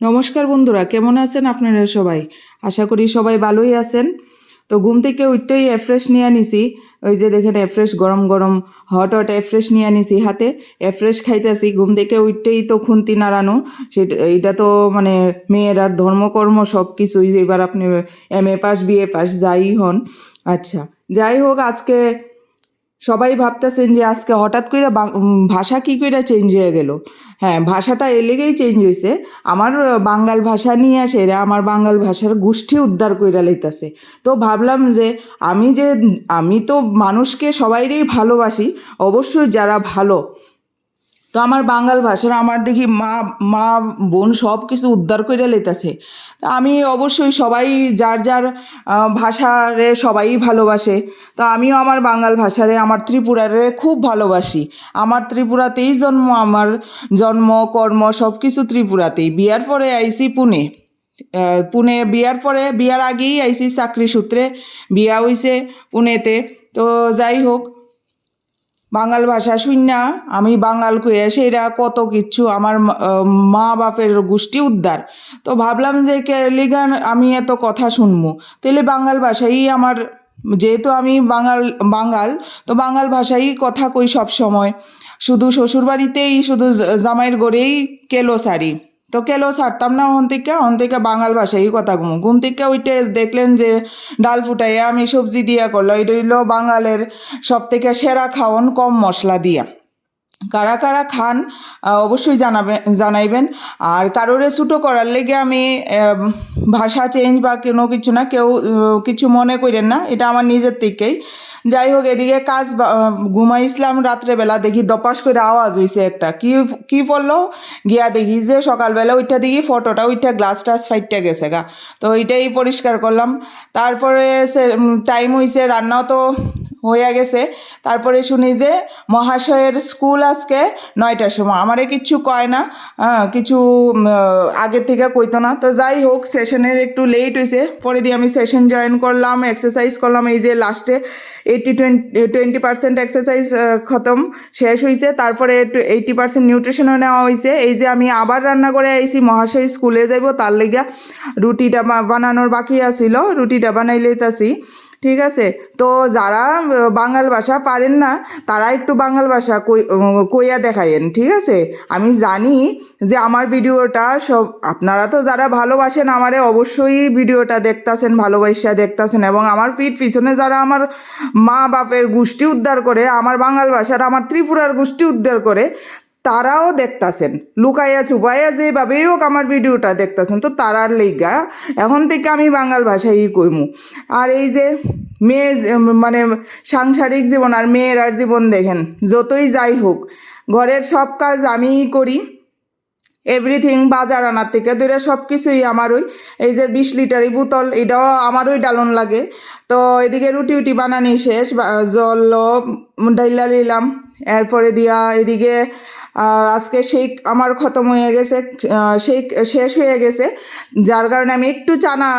নমস্কার বন্ধুরা, কেমন আছেন আপনারা সবাই? আশা করি সবাই ভালোই আছেন। তো ঘুম থেকে উঠতেই এফ্রেশ নিয়ে নিছি। ওই যে দেখেন এফ্রেশ গরম গরম হট হট এফ্রেশ নিয়ে নিছি হাতে। এফ্রেশ খাইতেছি, ঘুম থেকে উঠতেই তো খুন্তি নাড়ানো। সেটা এইটা তো মানে মেয়ের আর ধর্মকর্ম সব কিছুই এবার আপনি M A pass B A pass, যাই হন। আচ্ছা যাই হোক, আজকে সবাই ভাবতেছেন যে আজকে হঠাৎ করে ভাষা কী করে চেঞ্জ হয়ে গেল? হ্যাঁ ভাষাটা এলেগেই চেঞ্জ হয়েছে আমার বাঙাল ভাষা নিয়ে আসে এরা আমার বাঙাল ভাষার গোষ্ঠী উদ্ধার করে লইতেছে। তো ভাবলাম যে আমি যে, আমি তো মানুষকে সবাইরেই ভালোবাসি, অবশ্যই যারা ভালো তো আমার বাঙাল ভাষার আমার দেখি মা মা, বোন সব কিছু উদ্ধার করে লইতেছে। তা আমি অবশ্যই সবাই যার যার ভাষারে সবাই ভালোবাসে। তো আমিও আমার বাঙাল ভাষারে, আমার ত্রিপুরারে খুব ভালোবাসি। আমার ত্রিপুরাতেই জন্ম, আমার জন্ম, কর্ম সব কিছু ত্রিপুরাতেই। বিয়ার পরে আইসি পুনে। পুনে বিয়ার পরে, বিয়ার আগেই আইসি চাকরি সূত্রে। বিয়া হইছে পুনেতে। তো যাই হোক বাঙাল ভাষা শুননা আমি বাঙাল কইয়া সেরা কত কিছু আমার মা- বাপের গোষ্ঠী উদ্ধার। তো ভাবলাম যে কেলিগান আমি এত কথা শুনব। তাহলে বাঙাল ভাষাই আমার, যেহেতু আমি বাঙাল বাঙাল, তো বাঙাল ভাষাই কথা কই সব সময় শুধু শ্বশুরবাড়িতেই, শুধু জামাইয়ের গড়েই কেলো সারি তো কেলো ছাড়তাম না ওখান থেকে? ওখান থেকে বাঙাল ভাষাই কথা ঘুম ঘুম থেকে ওইটা দেখলেন যে ডাল ফুটাইয়া আমি সবজি দিয়া করল এটা হইল বাঙালের সব থেকে সেরা খাওন কম মশলা দিয়া। কারা কারা খান অবশ্যই জানাবেন জানাইবেন। আর কারোরে ছুটো করার লেগে আমি ভাষা চেঞ্জ বা কোনো কিছু না, কেউ কিছু মনে করেন না, এটা আমার নিজের থেকেই। যাই হোক, এদিকে কাজ ঘুমাইছিলাম রাত্রেবেলা, দেখি দপাস করে আওয়াজ হয়েছে একটা। কি কি বলল গিয়া দেখি যে সকালবেলা ওইটা দেখি ফটোটা ওইটা গ্লাস টাস ফাইটটা গেছে গা। তো ওইটাই পরিষ্কার করলাম। তারপরে টাইম হয়েছে রান্নাও তো হয়ে গেছে। তারপরে শুনি যে মহাশয়ের স্কুল আজকে নয়টার সময়। আমারে কিচ্ছু কয় না। কিছু আগের থেকে কইতো না। তো যাই হোক সেশনের একটু লেট হয়েছে পরে দিয়ে আমি সেশন জয়েন করলাম এক্সারসাইজ করলাম। এই যে লাস্টে eighty twenty twenty percent exercise খতম, শেষ হয়েছে তারপরে এইটি পার্সেন্ট নিউট্রিশনও নেওয়া হয়েছে এই যে আমি আবার রান্না করে আইছি, মহাশয় স্কুলে যাইব। তার লেগা রুটিটা বানানোর বাকি আছিল। রুটিটা বানাইলেই তাছি ঠিক আছে? তো যারা বাঙাল ভাষা পারেন না, তারা একটু বাঙাল ভাষা কইয়া দেখায়েন ঠিক আছে? আমি জানি যে আমার ভিডিওটা সব, আপনারা তো যারা ভালোবাসেন আমারে অবশ্যই ভিডিওটা দেখতাছেন ভালোবাসা দেখতাছেন এবং আমার পিঠ পিছনে যারা আমার মা বাপের গোষ্ঠী উদ্ধার করে, আমার বাঙাল ভাষার, আমার ত্রিপুরার গোষ্ঠী উদ্ধার করে তারাও দেখতাছেন। লুকাইয়া ছুপাইয়া যেভাবেই হোক আমার ভিডিওটা দেখতাছেন, তো তারার লেগা এখন থেকে আমি বাঙাল ভাষাই কইমু। আর এই যে মেয়ে মানে সাংসারিক জীবন আর মেয়ের আর জীবন দেখেন, যতই যাই হোক, ঘরের সব কাজ আমিই করি। এভরিথিং বাজার আনার থেকে ধরে সব কিছুই আমার ওই, এই যে বিশ লিটারি বোতল, এটাও আমারই ডালন লাগে। তো এদিকে রুটি উটি বানানি শেষ জল ডাইলা নিলাম। এরপরে দিয়া এদিকে আজকে শেক আমার খতম হয়ে গেছে শেক শেষ হয়ে গেছে। যার কারণে আমি একটু চানা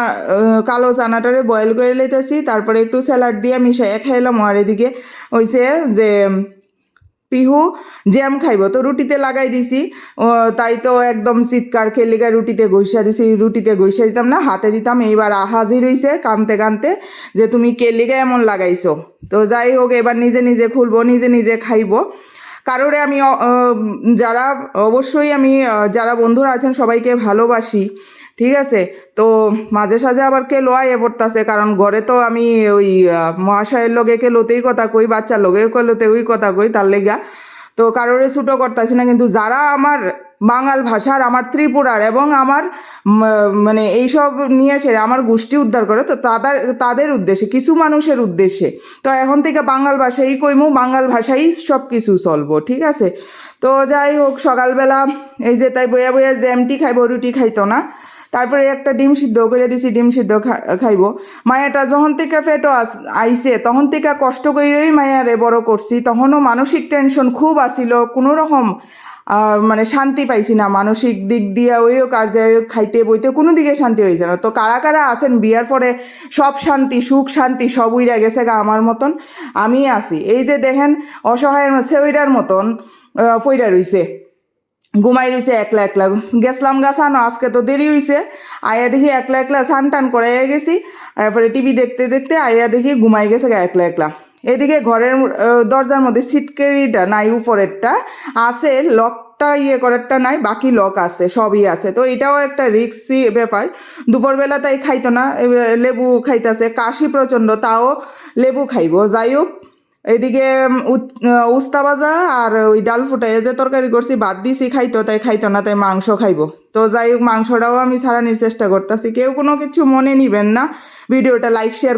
কালো চানাটারে বয়েল করে লইতেছি তারপরে একটু স্যালাড দিয়ে মিশাইয়া খাইলাম। আর এদিকে হইছে যে পিহু জ্যাম খাইব। তো রুটিতে লাগাই দিছি তাই তো একদম চিৎকার খেলিগা রুটিতে গৈসা দিছি। রুটিতে গৈসা দিতাম না, হাতে দিতাম। এইবার হাজির হইছে কানতে কানতে যে তুমি কেলিগা এমন লাগাইছো। তো যাই হোক, এবার নিজে নিজে খুলবো, নিজে নিজে খাইব। কারোরে আমি যারা, অবশ্যই আমি যারা বন্ধুরা আছেন সবাইকে ভালোবাসি, ঠিক আছে? তো মাঝে সাঝে আবার কে লোয়াইয়ে পড়তাছে, কারণ ঘরে তো আমি ওই মহাশয়ের লগে কে লোতেই কথা কই, বাচ্চার লগে লোতে ওই কথা কই, তার লেগা। তো কারোরে ছুটো করতেছি না, কিন্তু যারা আমার বাঙাল ভাষার, আমার ত্রিপুরার এবং আমার মানে এইসব নিয়েছে আমার গোষ্ঠী উদ্ধার করে, তো তাদের তাদের উদ্দেশ্যে, কিছু মানুষের উদ্দেশ্যে। তো এখন থেকে বাঙাল ভাষাই কইমু, বাঙাল ভাষাই সব কিছু চলবো ঠিক আছে? তো যাই হোক, সকালবেলা এই যে তাই বইয়া বইয়া জ্যামটি খাইব, রুটি খাইতো না। তারপরে একটা ডিম সিদ্ধ করে দিছি, ডিম সিদ্ধ খাইব। মায়াটা যখন থেকে ফেটো আইছে, তখন থেকে কষ্ট করেই মায়ারে বড় করছি, তখনও মানসিক টেনশন খুব আসিল কোনো রকম মানে শান্তি পাইছি না, মানসিক দিক দিয়ে ওইও কার যাই খাইতে বইতে, কোনো দিকে শান্তি হয়েছে না। তো কারা কারা আছেন বিয়ার পরে, সব শান্তি, সুখ শান্তি সব উইরা গেছে গা আমার মতন, আমি আছি। এই যে দেখেন অসহায়ের সেউইটার মতন ফইরা রইছে। ঘুমাই রয়েছে একলা একলা। গেছলাম গাছানো আজকে তো দেরি হয়েছে আয়া দেখি একলা একলা সান টান করে গেছি, তারপরে টিভি দেখতে দেখতে আয়া দেখি ঘুমাই গেছে গা একলা একলা। এদিকে ঘরের দরজার মধ্যে সিটকেরিটা নাই, উপরেরটা। আছে লকটা ইয়ে করারটা নাই, বাকি লক আছে, সবই আছে। তো এটাও একটা রিক্সি ব্যাপার। দুপুরবেলা তাই খাইতো না লেবু খাইতেছে, কাশি প্রচণ্ড, তাও লেবু খাইবো। যাই হোক এদিকে উস্তা ভাজা আর ওই ডাল ফুটাই যে তরকারি করছি, বাদ দিছি, খাইতো, তাই খাইতো না, তাই মাংস খাইবো। তো যাই হোক মাংসটাও আমি ছাড়ানোর চেষ্টা করতেছি। কেউ কোনো কিছু মনে নিবেন না। ভিডিওটা লাইক শেয়ার